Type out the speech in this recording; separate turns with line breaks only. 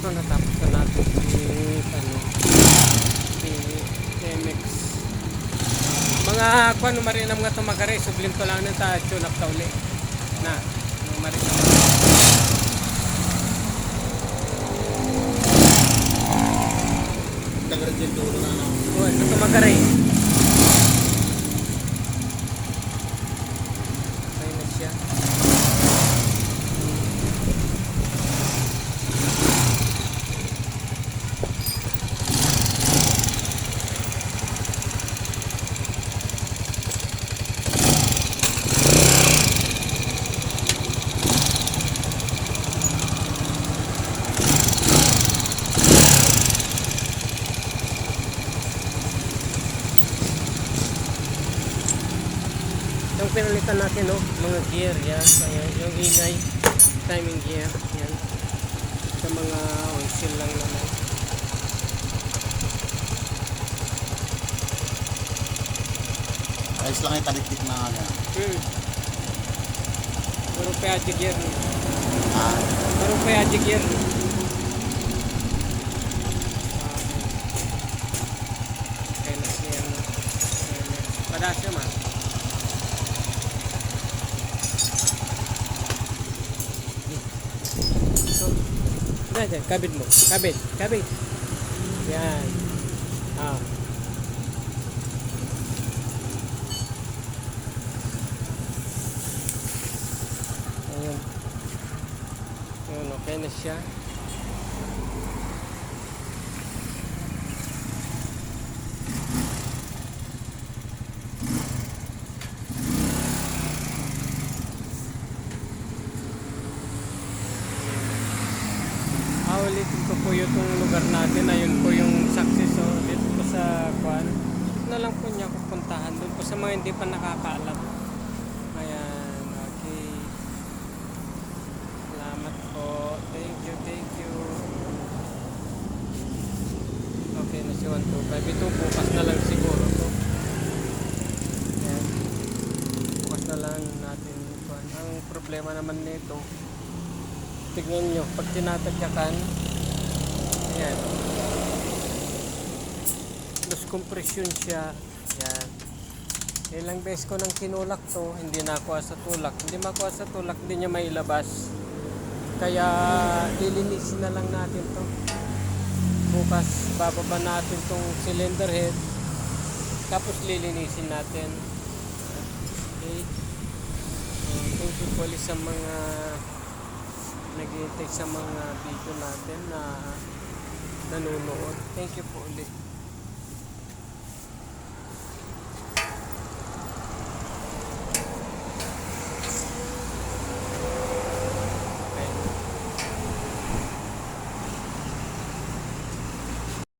Ito natapos na natin si ano si MX. Mga kuan no marina mga tumagare sublim to lang ta tunak ta uli. Na, mga marina.
Tagal din duro na ano.
Oh, ito tumagare. Ayun na siya. Yung pinalitan natin, no, mga gear, yan. Ayan, yung ingay, timing gear, yan. Sa mga oil seal lang naman.
Ayos lang yung taliktik na ano.
Hmm. Puro peaje gear.
Ah,
Puro peaje gear. Ah, okay na siya, no. Padas siya, ma. So, dyan, dyan, kabit mo. Kabit, kabit. Yan. Ah. Ayun. Ayun, okay na siya. Ulitin ko po yung lugar natin. Ayun po yung success. So, dito po sa. Dito na lang po niya pupuntahan. Doon po sa mga hindi pa nakakaalam. Ayan, okay. Salamat po. Thank you, thank you. Okay na si 125. Ito bukas na lang siguro to. Ayan. Bukas na lang natin. Kwan. Ang problema naman nito, tignan nyo, pag tinatagyakan, ayan, loose compression siya, ayan. Ilang beses ko nang kinulak to, hindi nakuha sa tulak. Hindi makuha sa tulak, hindi niya mailabas. Kaya lilinisin na lang natin to. Bukas bababa natin tong cylinder head. Tapos lilinisin natin. Okay. Uh, thank you po sa mga naghihintay sa mga video natin na nanonood. Thank you po ulit.